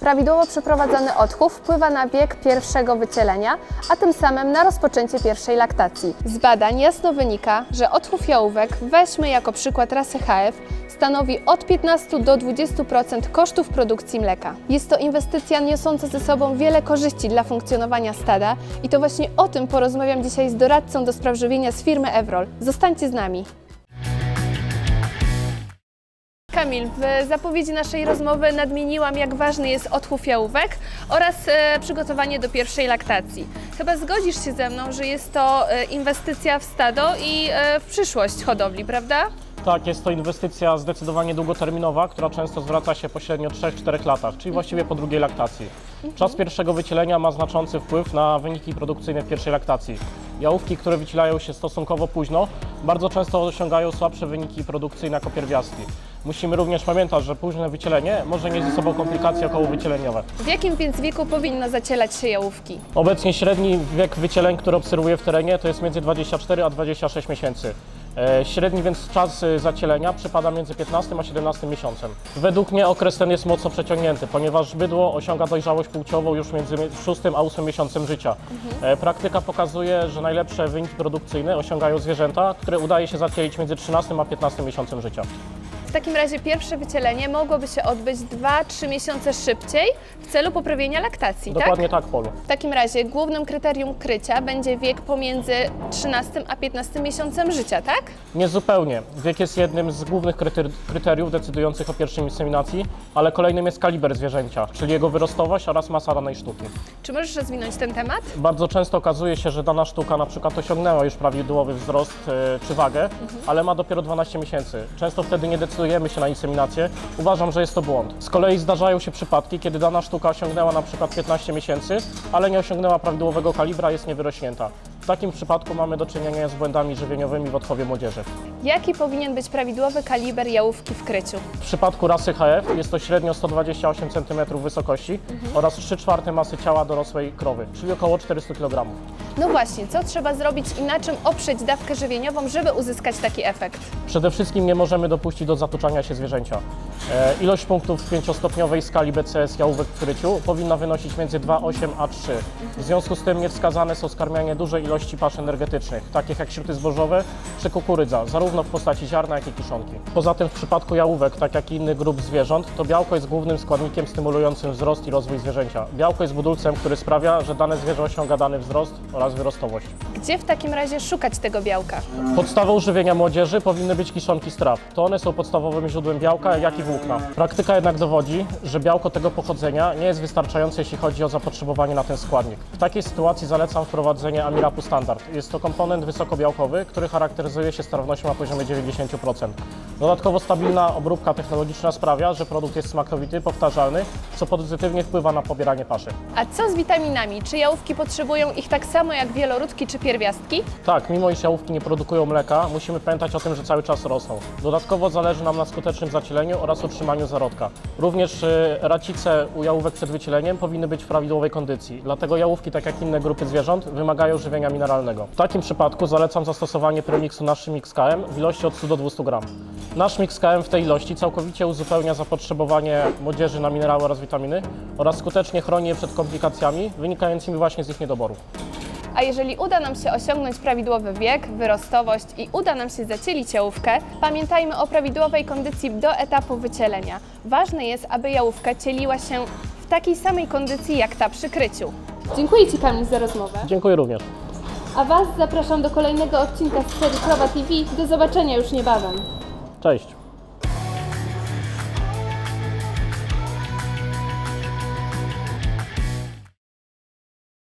Prawidłowo przeprowadzony odchów wpływa na bieg pierwszego wycielenia, a tym samym na rozpoczęcie pierwszej laktacji. Z badań jasno wynika, że odchów jałówek, weźmy jako przykład rasy HF, stanowi od 15 do 20% kosztów produkcji mleka. Jest to inwestycja niosąca ze sobą wiele korzyści dla funkcjonowania stada i to właśnie o tym porozmawiam dzisiaj z doradcą do spraw żywienia z firmy Evrol. Zostańcie z nami. Kamil, w zapowiedzi naszej rozmowy nadmieniłam, jak ważny jest odchów jałówek oraz e, przygotowanie do pierwszej laktacji. Chyba zgodzisz się ze mną, że jest to e, inwestycja w stado i e, w przyszłość hodowli, prawda? Tak, jest to inwestycja zdecydowanie długoterminowa, która często zwraca się pośrednio 3-4 latach, czyli właściwie po drugiej laktacji. Czas pierwszego wycielenia ma znaczący wpływ na wyniki produkcyjne pierwszej laktacji. Jałówki, które wycielają się stosunkowo późno, bardzo często osiągają słabsze wyniki produkcyjne jako pierwiastki. Musimy również pamiętać, że późne wycielenie może nieść ze sobą komplikacje okołowyczeleniowe. W jakim więc wieku powinno zacielać się jałówki? Obecnie średni wiek wycieleń, który obserwuję w terenie, to jest między 24 a 26 miesięcy. E, Średni więc czas y, zacielenia przypada między 15 a 17 miesiącem. Według mnie okres ten jest mocno przeciągnięty, ponieważ bydło osiąga dojrzałość płciową już między 6 a 8 miesiącem życia. E, Praktyka pokazuje, że najlepsze wyniki produkcyjne osiągają zwierzęta, które udaje się zacielić między 13 a 15 miesiącem życia. W takim razie pierwsze wycielenie mogłoby się odbyć 2-3 miesiące szybciej w celu poprawienia laktacji, tak? Dokładnie tak, Polu. W takim razie głównym kryterium krycia będzie wiek pomiędzy 13 a 15 miesiącem życia, tak? Nie zupełnie. Wiek jest jednym z głównych kryter- kryteriów decydujących o pierwszej inseminacji, ale kolejnym jest kaliber zwierzęcia, czyli jego wyrostowość oraz masa danej sztuki. Czy możesz rozwinąć ten temat? Bardzo często okazuje się, że dana sztuka na przykład osiągnęła już prawidłowy wzrost e, czy wagę, ale ma dopiero 12 miesięcy. Często wtedy nie decydujemy się na inseminację. Uważam, że jest to błąd. Z kolei zdarzają się przypadki, kiedy dana sztuka osiągnęła na przykład 15 miesięcy, ale nie osiągnęła prawidłowego kalibra, jest niewyrośnięta. W takim przypadku mamy do czynienia z błędami żywieniowymi w odchowie młodzieży. Jaki powinien być prawidłowy kaliber jałówki w kryciu? W przypadku rasy HF jest to średnio 128 cm wysokości oraz 3 czwarte masy ciała dorosłej krowy, czyli około 400 kg. No właśnie, co trzeba zrobić i na czym oprzeć dawkę żywieniową, żeby uzyskać taki efekt? Przede wszystkim nie możemy dopuścić do zatuczania się zwierzęcia. E, ilość punktów w pięciostopniowej skali BCS jałówek w kryciu powinna wynosić między 2,8 a 3. W związku z tym niewskazane są skarmianie dużej ilości pasz energetycznych, takich jak śruty zbożowe czy kukurydza, zarówno w postaci ziarna, jak i kiszonki. Poza tym w przypadku jałówek, tak jak i innych grup zwierząt, to białko jest głównym składnikiem stymulującym wzrost i rozwój zwierzęcia. Białko jest budulcem, który sprawia, że dane zwierzę osiąga dany wzrost oraz wyrostowość. Gdzie w takim razie szukać tego białka? Podstawą żywienia młodzieży powinny być kiszonki z traw. To one są podstawowym źródłem białka, jak i włókna. Praktyka jednak dowodzi, że białko tego pochodzenia nie jest wystarczające, jeśli chodzi o zapotrzebowanie na ten składnik. W takiej sytuacji zalecam wprowadzenie Amirapu Standard. Jest to komponent wysokobiałkowy, który charakteryzuje się strawnością na poziomie 90%. Dodatkowo stabilna obróbka technologiczna sprawia, że produkt jest smakowity, powtarzalny, co pozytywnie wpływa na pobieranie paszy. A co z witaminami? Czy jałówki potrzebują ich tak samo jak wieloródki czy pierwiastki? Tak, mimo iż jałówki nie produkują mleka, musimy pamiętać o tym, że cały czas rosną. Dodatkowo zależy nam na skutecznym zacieleniu oraz utrzymaniu zarodka. Również y, racice u jałówek przed wycieleniem powinny być w prawidłowej kondycji, dlatego jałówki, tak jak inne grupy zwierząt, wymagają żywienia mineralnego. W takim przypadku zalecam zastosowanie premiksu Naszy Mix KM w ilości od 100 do 200 gram. Nasz Mix KM w tej ilości całkowicie uzupełnia zapotrzebowanie młodzieży na minerały oraz witaminy oraz skutecznie chroni je przed komplikacjami wynikającymi właśnie z ich niedoboru. A jeżeli uda nam się osiągnąć prawidłowy wiek, wyrostowość i uda nam się zacielić jałówkę, pamiętajmy o prawidłowej kondycji do etapu wycielenia. Ważne jest, aby jałówka cieliła się w takiej samej kondycji jak ta przy kryciu. Dziękuję Ci Kamil za rozmowę. Dziękuję również. A Was zapraszam do kolejnego odcinka z serii Krowa TV. Do zobaczenia już niebawem. Cześć.